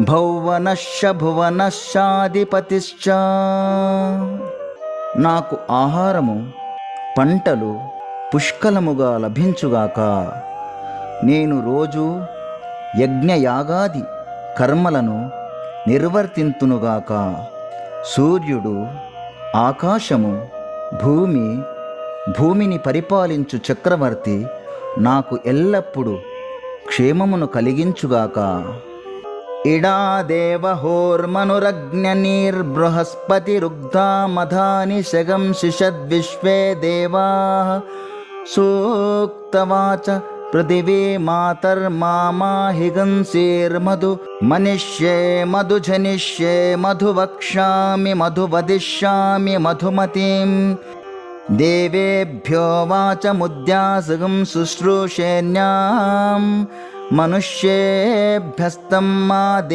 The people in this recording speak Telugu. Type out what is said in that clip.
భౌవనశ్చ భువనశ్చాధిపతిశ్చ. నాకు ఆహారము పంటలు పుష్కలముగా లభించుగాక. నేను రోజు యజ్ఞయాగాది కర్మలను నిర్వర్తింతునుగాక. సూర్యుడు ఆకాశము భూమి భూమిని పరిపాలించు చక్రవర్తి నాకు ఎల్లప్పుడూ క్షేమమును కలిగించుగాక. इडा देवहोर्मनुरग्निर्बृहस्पतिरुग्धा मधानि शगं शिषद्विश्वे देवाः। सूक्तवाच पृथिवी मातर्मामा हिगंसीर्मधु मनिष्ये मधुजनिष्ये मधु वक्ष्यामि मधु वदिष्यामि मधुमतिं देवेभ्यो वाचमुद्यासुगं शुश्रूषेण्याम्। వాచముద్యాసగం శుశ్రూషేణ్యాం మనుష్యేభ్యస్తం మా